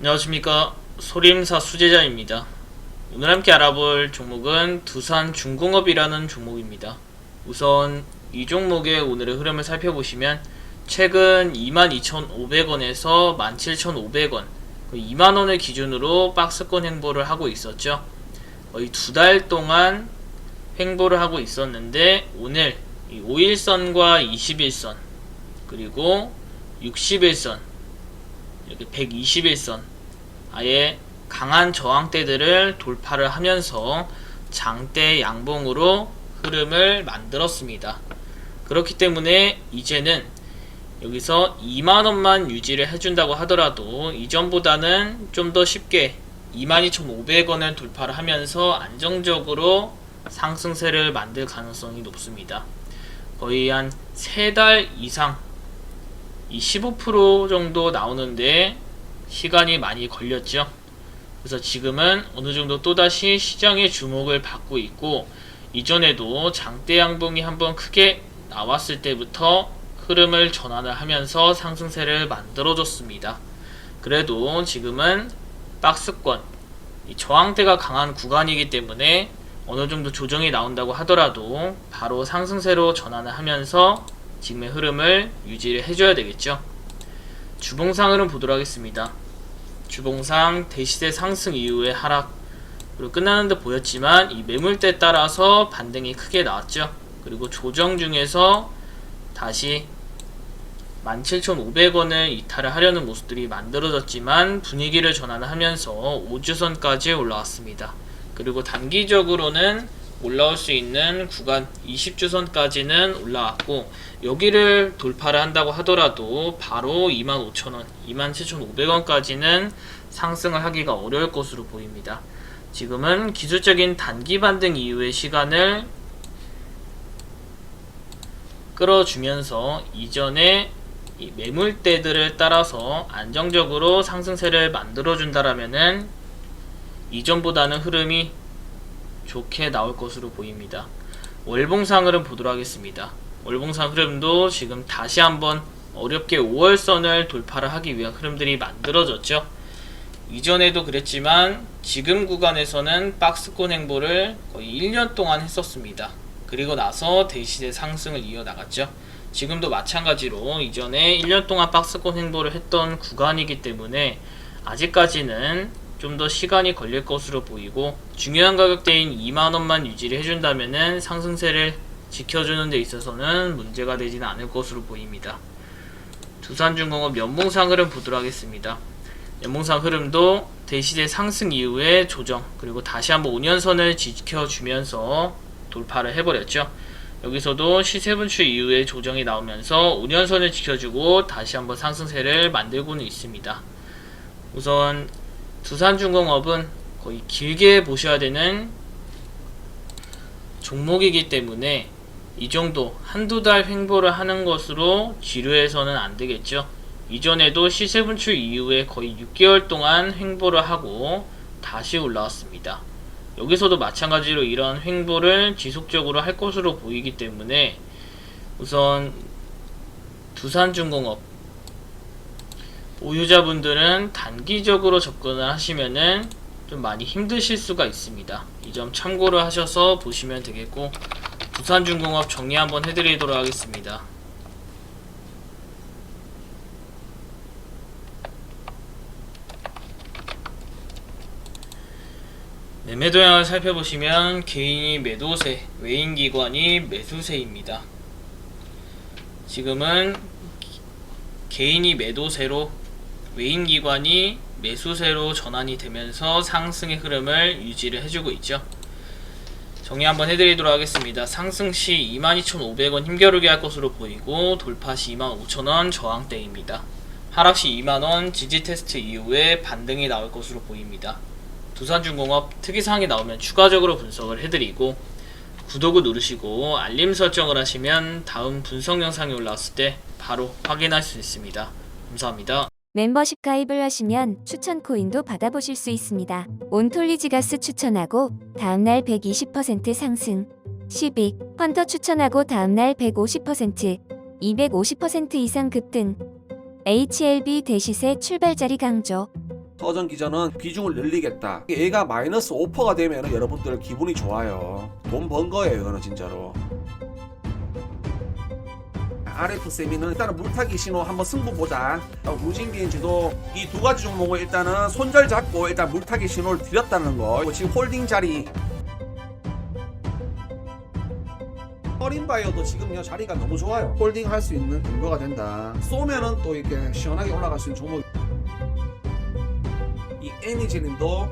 안녕하십니까 소림사 수제자입니다. 오늘 함께 알아볼 종목은 두산 중공업이라는 종목입니다. 우선 이 종목의 오늘의 흐름을 살펴보시면 최근 22,500원에서 17,500원 2만원을 기준으로 박스권 행보를 하고 있었죠. 거의 두 달 동안 횡보를 하고 있었는데 오늘 이 5일선과 21선 그리고 61선 이렇게 121선 아예 강한 저항대들을 돌파를 하면서 장대 양봉으로 흐름을 만들었습니다. 그렇기 때문에 이제는 여기서 2만원만 유지를 해준다고 하더라도 이전보다는 좀 더 쉽게 22,500원을 돌파를 하면서 안정적으로 상승세를 만들 가능성이 높습니다. 거의 한 3달 이상 이 15% 정도 나오는데 시간이 많이 걸렸죠. 그래서 지금은 어느 정도 또다시 시장의 주목을 받고 있고 이전에도 장대 양봉이 한번 크게 나왔을 때부터 흐름을 전환을 하면서 상승세를 만들어줬습니다. 그래도 지금은 박스권 이 저항대가 강한 구간이기 때문에 어느 정도 조정이 나온다고 하더라도 바로 상승세로 전환을 하면서 지금의 흐름을 유지를 해줘야 되겠죠. 주봉상 흐름 보도록 하겠습니다. 주봉상 대시세 상승 이후의 하락 그리고 끝나는데 보였지만 이 매물대 따라서 반등이 크게 나왔죠. 그리고 조정 중에서 다시 17,500원을 이탈을 하려는 모습들이 만들어졌지만 분위기를 전환하면서 5주선까지 올라왔습니다. 그리고 단기적으로는 올라올 수 있는 구간 20주선까지는 올라왔고 여기를 돌파를 한다고 하더라도 바로 25,000원, 27,500원까지는 상승을 하기가 어려울 것으로 보입니다. 지금은 기술적인 단기 반등 이후의 시간을 끌어주면서 이전에 이 매물대들을 따라서 안정적으로 상승세를 만들어준다라면은 이전보다는 흐름이 좋게 나올 것으로 보입니다. 월봉상 흐름 보도록 하겠습니다. 월봉상 흐름도 지금 다시 한번 어렵게 5월선을 돌파를 하기 위한 흐름들이 만들어졌죠. 이전에도 그랬지만 지금 구간에서는 박스권 행보를 거의 1년 동안 했었습니다. 그리고 나서 대시대 상승을 이어나갔죠. 지금도 마찬가지로 이전에 1년 동안 박스권 행보를 했던 구간이기 때문에 아직까지는 좀 더 시간이 걸릴 것으로 보이고 중요한 가격대인 2만원만 유지를 해준다면은 상승세를 지켜주는 데 있어서는 문제가 되지는 않을 것으로 보입니다. 두산중공업 연봉상 흐름 보도록 하겠습니다. 연봉상 흐름도 대시대 상승 이후에 조정 그리고 다시 한번 5년선을 지켜주면서 돌파를 해버렸죠. 여기서도 시세 분출 이후에 조정이 나오면서 5년선을 지켜주고 다시 한번 상승세를 만들고는 있습니다. 우선 두산중공업은 거의 길게 보셔야 되는 종목이기 때문에 이 정도 한두 달 횡보를 하는 것으로 지루해서는 안 되겠죠. 이전에도 시세 분출 이후에 거의 6개월 동안 횡보를 하고 다시 올라왔습니다. 여기서도 마찬가지로 이런 횡보를 지속적으로 할 것으로 보이기 때문에 우선 두산중공업 보유자분들은 단기적으로 접근을 하시면은 좀 많이 힘드실 수가 있습니다. 이 점 참고를 하셔서 보시면 되겠고 두산중공업 정리 한번 해드리도록 하겠습니다. 매매 동향을 살펴보시면 개인이 매도세, 외인기관이 매수세입니다. 지금은 개인이 매도세로 외인 기관이 매수세로 전환이 되면서 상승의 흐름을 유지를 해주고 있죠. 정리 한번 해드리도록 하겠습니다. 상승 시 22,500원 힘겨루게 할 것으로 보이고 돌파 시 25,000원 저항대입니다. 하락 시 2만원 지지 테스트 이후에 반등이 나올 것으로 보입니다. 두산중공업 특이사항이 나오면 추가적으로 분석을 해드리고 구독을 누르시고 알림 설정을 하시면 다음 분석 영상이 올라왔을 때 바로 확인할 수 있습니다. 감사합니다. 멤버십 가입을 하시면 추천 코인도 받아보실 수 있습니다. 온톨리지가스 추천하고 다음날 120% 상승. 12. 펀터 추천하고 다음날 150%, 250% 이상 급등. HLB 대시세 출발자리 강조. 터전 기전은 비중을 늘리겠다. 얘가 마이너스 5%가 되면 여러분들 기분이 좋아요. 돈 번 거예요, 이거는 진짜로. RF 세미는 일단은 물타기 신호 한번 승부 보자. 어, 무진비인지도 이 두 가지 종목을 일단은 손절 잡고 일단 물타기 신호를 드렸다는 거. 지금 홀딩 자리. 허린바이어도 지금 요 자리가 너무 좋아요. 홀딩 할 수 있는 근거가 된다. 쏘면은 또 이렇게 시원하게 올라갈 수 있는 종목. 이 애니제님도